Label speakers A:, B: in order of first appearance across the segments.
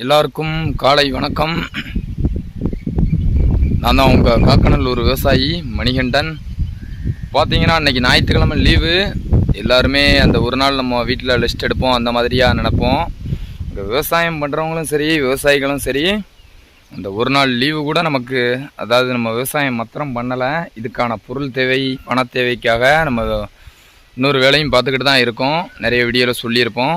A: எல்லாருக்கும் காலை வணக்கம். நான் தான் உங்கள் காக்கநல்லூர் விவசாயி மணிகண்டன். பார்த்தீங்கன்னா இன்றைக்கி ஞாயிற்றுக்கிழமை லீவு. எல்லாருமே அந்த ஒரு நாள் நம்ம வீட்டில் லிஸ்ட் எடுப்போம் அந்த மாதிரியாக நினப்போம். இங்கே விவசாயம் பண்ணுறவங்களும் சரி விவசாயிகளும் சரி அந்த ஒரு நாள் லீவு கூட நமக்கு அதாவது நம்ம விவசாயம் மாத்திரம் பண்ணலை. இதுக்கான பொருள் தேவை பண தேவைக்காக நம்ம இன்னொரு வேலையும் பார்த்துக்கிட்டு தான் இருக்கோம். நிறைய வீடியோவில் சொல்லியிருப்போம்.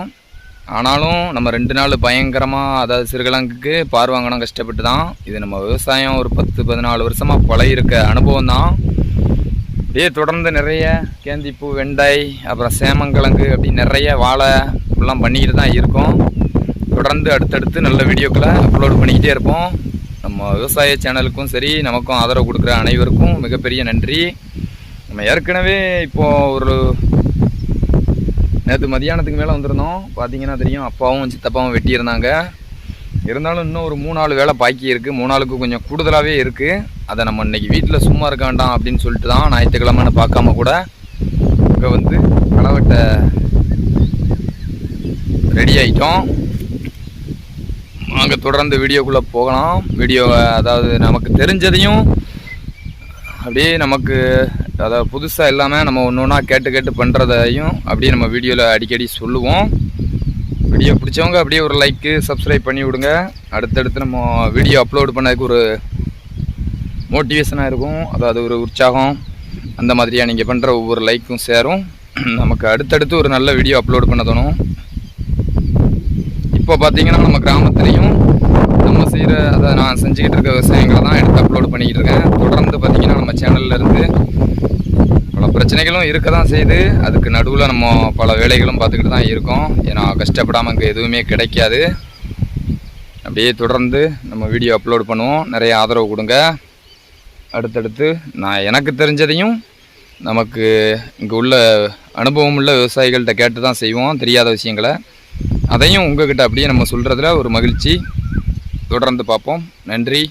A: ஆனாலும் நம்ம ரெண்டு நாள் பயங்கரமாக அதாவது சிறுகிழங்குக்கு பார்வாங்கணும் கஷ்டப்பட்டு தான் இது நம்ம விவசாயம் ஒரு பத்து பதினாலு வருஷமாக பழகிருக்க அனுபவம் தான் அப்படியே தொடர்ந்து நிறைய கேந்திப்பூ வெண்டை அப்புறம் சேமங்கிழங்கு அப்படி நிறைய வாழை இப்படிலாம் பண்ணிக்கிட்டு தான் இருக்கோம். தொடர்ந்து அடுத்தடுத்து நல்ல வீடியோக்களை அப்லோட் பண்ணிக்கிட்டே இருப்போம். நம்ம விவசாய சேனலுக்கும் சரி நமக்கும் ஆதரவு கொடுக்குற அனைவருக்கும் மிகப்பெரிய நன்றி. நம்ம ஏற்கனவே இப்போது ஒரு நேற்று மதியானத்துக்கு மேலே வந்திருந்தோம். பார்த்தீங்கன்னா தெரியும் அப்பாவும் சித்தப்பாவும் வெட்டியிருந்தாங்க. இருந்தாலும் இன்னும் ஒரு மூணு நாலு வேலை பாக்கி இருக்குது மூணு நாளுக்கு கொஞ்சம் கூடுதலாகவே இருக்குது அதை நம்ம இன்னைக்கு வீட்டில் சும்மா இருக்க வேண்டாம் அப்படின்னு சொல்லிட்டு தான் ஞாயிற்றுக்கிழமைன்னு பார்க்காம கூட இங்கே வந்து களவெட்டை ரெடி ஆகிட்டோம் அங்கே தொடர்ந்து வீடியோக்குள்ளே போகலாம். வீடியோ அதாவது நமக்கு தெரிஞ்சதையும் அப்படியே நமக்கு அதாவது புதுசாக இல்லாமல் நம்ம ஒன்று ஒன்றா கேட்டு கேட்டு பண்ணுறதையும் அப்படியே நம்ம வீடியோவில் அடிக்கடி சொல்லுவோம். வீடியோ பிடிச்சவங்க அப்படியே ஒரு லைக்கு சப்ஸ்கிரைப் பண்ணி விடுங்க. அடுத்தடுத்து நம்ம வீடியோ அப்லோட் பண்ணதுக்கு ஒரு மோட்டிவேஷனாக இருக்கும். அதாவது ஒரு உற்சாகம். அந்த மாதிரியாக நீங்கள் பண்ணுற ஒவ்வொரு லைக்கும் சேரும். நமக்கு அடுத்தடுத்து ஒரு நல்ல வீடியோ அப்லோட் பண்ண தோணும். இப்போ பார்த்தீங்கன்னா நம்ம கிராமத்துலேயும் செய்கிற அதை நான் செஞ்சுக்கிட்டு இருக்க விவசாயங்களை தான் எடுத்து அப்லோடு பண்ணிக்கிட்டு இருக்கேன் தொடர்ந்து பார்த்திங்கன்னா நம்ம சேனல்லேருந்து பல பிரச்சனைகளும் இருக்க தான் செய்யுது அதுக்கு நடுவில் நம்ம பல வேலைகளும் பார்த்துக்கிட்டு தான் இருக்கோம். ஏன்னா கஷ்டப்படாமல் இங்கே எதுவுமே கிடைக்காது. அப்படியே தொடர்ந்து நம்ம வீடியோ அப்லோட் பண்ணுவோம். நிறைய ஆதரவு கொடுங்க. அடுத்தடுத்து நான் எனக்கு தெரிஞ்சதையும் நமக்கு இங்கே உள்ள அனுபவம் உள்ள விவசாயிகள்கிட்ட கேட்டு தான் செய்வோம். தெரியாத விஷயங்களை. அதையும் உங்ககிட்ட அப்படியே நம்ம சொல்கிறதுல ஒரு மகிழ்ச்சி. தொடர்ந்து பார்ப்போம். நன்றி.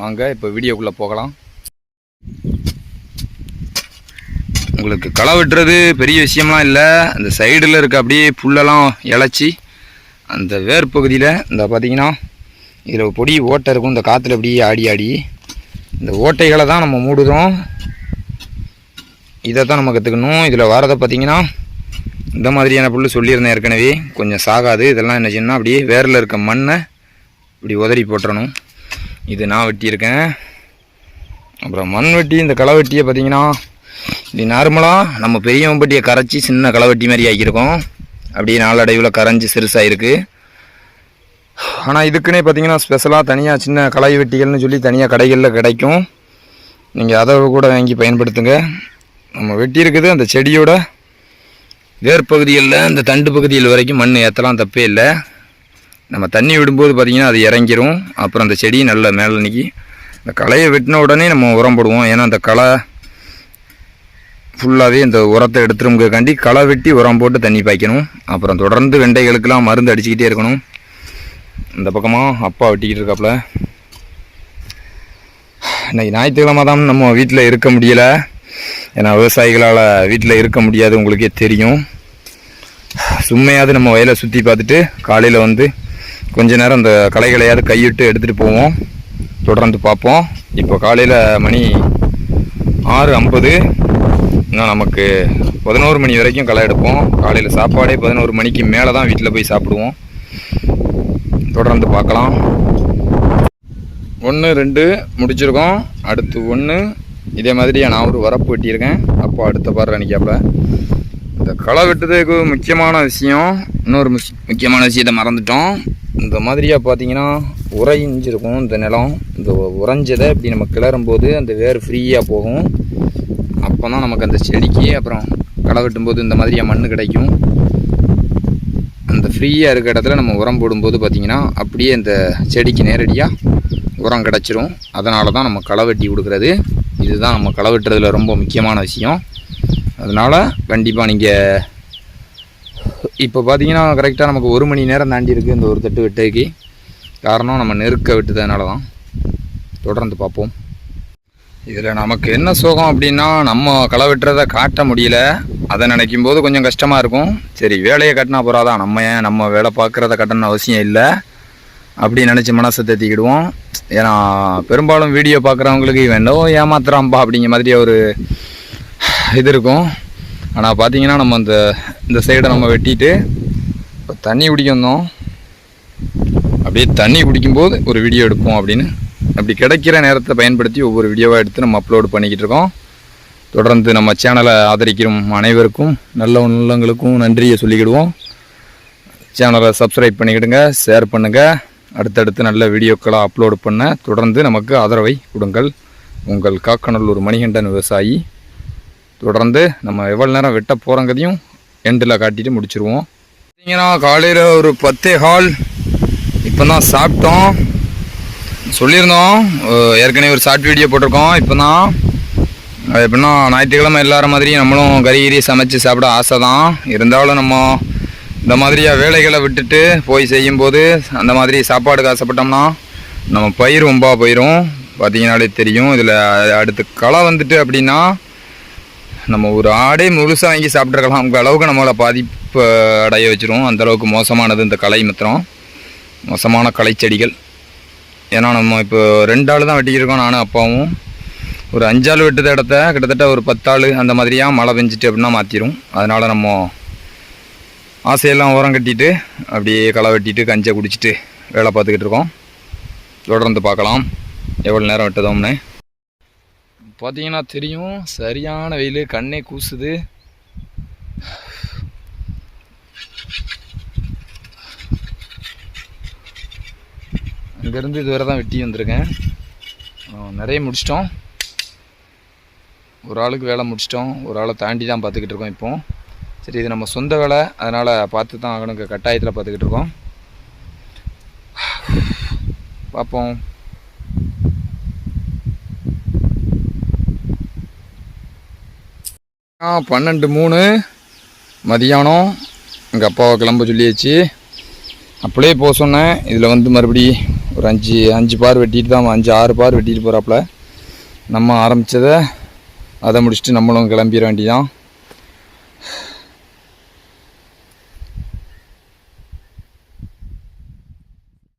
A: வாங்க இப்போ வீடியோக்குள்ளே போகலாம். உங்களுக்கு களை வெட்டுறது பெரிய விஷயம்லாம் இல்லை. அந்த சைடில் இருக்க அப்படியே புல்லெல்லாம் இழைச்சி அந்த வேர் பகுதியில் இந்த பார்த்தீங்கன்னா இதில் பொடி ஓட்டை இருக்கும். இந்த காற்றுல அப்படியே ஆடி ஆடி இந்த ஓட்டைகளை தான் நம்ம மூடுறோம். இதை தான் நம்ம கற்றுக்கணும் இதில் வரதை பார்த்தீங்கன்னா இந்த மாதிரியான புல் சொல்லியிருந்தேன் ஏற்கனவே. கொஞ்சம் சாகாது. இதெல்லாம் என்ன செய்யணும்னா அப்படியே வேரில் இருக்க மண்ணை இப்படி உதறி போட்டுறணும். இது நான் வெட்டியிருக்கேன். அப்புறம் மண் வெட்டி இந்த களைவெட்டியை பார்த்தீங்கன்னா இது நார்மலாக நம்ம பெரிய மம்பட்டியை கரைச்சி சின்ன களைவெட்டி மாதிரி ஆக்கியிருக்கோம். அப்படியே நாளடைவில் கரைஞ்சி சிறுசாக இருக்குது ஆனால் இதுக்குன்னே பார்த்தீங்கன்னா ஸ்பெஷலாக தனியாக சின்ன களை வெட்டிகள்னு சொல்லி தனியாக கடைகளில் கிடைக்கும். நீங்கள் அதை கூட வாங்கி பயன்படுத்துங்க. நம்ம வெட்டியிருக்குது அந்த செடியோட வேர்பகுதிகளில் அந்த தண்டு பகுதியில் வரைக்கும் மண் ஏற்றலாம் தப்பே இல்லை. நம்ம தண்ணி விடும்போது பார்த்திங்கன்னா அது இறங்கிரும். அப்புறம் அந்த செடி நல்ல மேலே நிற்கி இந்த களையை வெட்டின உடனே நம்ம உரம் போடுவோம். ஏன்னா அந்த களை ஃபுல்லாகவே இந்த உரத்தை எடுத்துருங்கிறக்காண்டி களை வெட்டி உரம் போட்டு தண்ணி பாய்க்கணும். அப்புறம் தொடர்ந்து வெண்டைகளுக்கெல்லாம் மருந்து அடிச்சுக்கிட்டே இருக்கணும். இந்த பக்கமாக அப்பா வெட்டிக்கிட்டு இருக்காப்புல இன்னைக்கு ஞாயிற்றுக்கிழமை தான் நம்ம வீட்டில் இருக்க முடியலை. ஏன்னா விவசாயிகளால் வீட்டில் இருக்க முடியாது உங்களுக்கே தெரியும். சும்மையாவது நம்ம வயலை சுற்றி பார்த்துட்டு காலையில் வந்து கொஞ்ச நேரம் அந்த களைகளையாவது கையிட்டு எடுத்துகிட்டு போவோம். தொடர்ந்து பார்ப்போம். இப்போ காலையில் மணி ஆறு ஐம்பது. இன்னும் நமக்கு பதினோரு மணி வரைக்கும் களை எடுப்போம். காலையில் சாப்பாடே பதினோரு மணிக்கு மேலே தான் வீட்டில் போய் சாப்பிடுவோம். தொடர்ந்து பார்க்கலாம். ஒன்று ரெண்டு முடிச்சிருக்கோம். அடுத்து ஒன்று இதே மாதிரி நான் ஒரு வரப்பு வெட்டியிருக்கேன். அப்போ அடுத்த பாரு நினைக்காப்புல இந்த களை வெட்டுறதுக்கு முக்கியமான விஷயம் இன்னொரு முஸ்- முக்கியமான விஷயத்தை மறந்துட்டோம். இந்த மாதிரியாக பார்த்தீங்கன்னா உறைஞ்சிருக்கும் இந்த நிலம். இந்த உறைஞ்சதை இப்படி நம்ம கிளறும் போது அந்த வேர் ஃப்ரீயாக போகும். அப்போ தான் நமக்கு அந்த செடிக்கு அப்புறம் களை வெட்டும்போது இந்த மாதிரியாக மண் கிடைக்கும். அந்த ஃப்ரீயாக இருக்க இடத்துல நம்ம உரம் போடும்போது பார்த்திங்கன்னா அப்படியே இந்த செடிக்கு நேரடியாக உரம் கிடச்சிரும். அதனால தான் நம்ம களை வெட்டி கொடுக்குறது. இதுதான் நம்ம களை வெட்டுறதுல ரொம்ப முக்கியமான விஷயம். அதனால் கண்டிப்பாக நீங்கள் இப்போ பார்த்தீங்கன்னா கரெக்டாக நமக்கு ஒரு மணி நேரம் தாண்டி இருக்குது இந்த ஒரு தட்டு வெட்டைக்கு. காரணம் நம்ம நெருக்க விட்டதுனால தான். தொடர்ந்து பார்ப்போம். இதில் நமக்கு என்ன சோகம் அப்படின்னா நம்ம களை வெட்டுறதை காட்ட முடியல. அதை நினைக்கும் போது கொஞ்சம் கஷ்டமாக இருக்கும். சரி வேலையை கட்டினா போகிறாதான் நம்ம ஏன் நம்ம வேலை பார்க்குறத கட்டணும் அவசியம் இல்லை. அப்படி நினச்சி மனசை தேத்திக்கிடுவோம். ஏன்னா பெரும்பாலும் வீடியோ பார்க்குறவங்களுக்கு இவன் என்னவோ ஏமாத்துறான்பா அப்படிங்கிற மாதிரி ஒரு இது இருக்கும். ஆனால் பார்த்தீங்கன்னா நம்ம அந்த இந்த சைடை நம்ம வெட்டிட்டு இப்போ தண்ணி குடிக்க வந்தோம். அப்படியே தண்ணி குடிக்கும்போது ஒரு வீடியோ எடுப்போம் அப்படின்னு. அப்படி கிடைக்கிற நேரத்தை பயன்படுத்தி ஒவ்வொரு வீடியோவாக எடுத்து நம்ம அப்லோட் பண்ணிக்கிட்டு இருக்கோம். தொடர்ந்து நம்ம சேனலை ஆதரிக்கிறோம் அனைவருக்கும் நல்ல உள்ளங்களுக்கும் நன்றியை சொல்லிக்கிடுவோம். சேனலை சப்ஸ்கிரைப் பண்ணிக்கிடுங்க ஷேர் பண்ணுங்கள் அடுத்தடுத்து நல்ல வீடியோக்களாக அப்லோட் பண்ண தொடர்ந்து நமக்கு ஆதரவை கொடுங்கள். உங்கள் காக்கநல்லூர் மணிகண்டன் விவசாயி தொடர்ந்து நம்ம எவ்வளோ நேரம் வெட்ட போகிறோங்கிறதையும் எண்டில் காட்டிட்டு முடிச்சிருவோம். பார்த்தீங்கன்னா காலையில் ஒரு பத்தே ஹால் இப்போ தான் சாப்பிட்டோம். சொல்லியிருந்தோம் ஏற்கனவே ஒரு ஷார்ட் வீடியோ போட்டிருக்கோம் இப்போ தான் அது எப்படின்னா ஞாயிற்றுக்கிழமை எல்லார மாதிரியும் நம்மளும் கறி கறி சமைச்சு சாப்பிட ஆசை தான் இருந்தாலும் நம்ம இந்த மாதிரியாக வேலைகளை விட்டுட்டு போய் செய்யும்போது அந்த மாதிரி சாப்பாடுக்கு ஆசைப்பட்டோம்னா நம்ம பயிர் ரொம்ப போயிடும் பார்த்தீங்கன்னாலே தெரியும். இதில் அடுத்து களை வந்துட்டு அப்படின்னா நம்ம ஒரு ஆடே முழுசாக வாங்கி சாப்பிட்ருக்கலாம் அந்த அளவுக்கு நம்மளை பாதிப்பு அடைய வச்சிரும். அந்தளவுக்கு மோசமானது இந்த களை மித்திரம். மோசமான களை செடிகள். ஏன்னா நம்ம இப்போ ரெண்டு ஆள் தான் வெட்டிக்கிருக்கோம் நானும் அப்பாவும். ஒரு அஞ்சாள் வெட்டுத இடத்த கிட்டத்தட்ட ஒரு பத்தாள் அந்த மாதிரியாக மழை பெஞ்சிட்டு அப்படின்னா மாற்றிடும் அதனால் நம்ம ஆசையெல்லாம் உரம் கட்டிட்டு அப்படியே களை வெட்டிட்டு கஞ்சை குடிச்சிட்டு வேலை பார்த்துக்கிட்டு இருக்கோம். தொடர்ந்து பார்க்கலாம். எவ்வளோ நேரம் வெட்டுதோம்னு. பார்த்தீங்கன்னா தெரியும். சரியான வெயில் கண்ணே கூசுது. அங்கேருந்து இதுவரை தான் வெட்டி வந்திருக்கேன். நிறைய முடிச்சிட்டோம். ஒரு ஆளுக்கு வேலை முடிச்சிட்டோம். ஒரு ஆளை தாண்டி தான் பார்த்துக்கிட்டு இருக்கோம் இப்போ. சரி இது நம்ம சொந்த வேலை. அதனால் பார்த்து தான் ஆகணுங்க. கட்டாயத்தில் பார்த்துக்கிட்டு இருக்கோம். பார்ப்போம் பன்னெண்டு மூணு. மதியானம். எங்கள் அப்பாவை கிளம்ப சொல்லியாச்சு. அப்படியே போக சொன்னேன். இதில் வந்து மறுபடி ஒரு அஞ்சு அஞ்சு பார் வெட்டிட்டு தான் அஞ்சு ஆறு பார் வெட்டிட்டு போகிறாப்புல நம்ம ஆரம்பித்ததை அதை முடிச்சுட்டு நம்மளும் கிளம்பிட வேண்டியதான்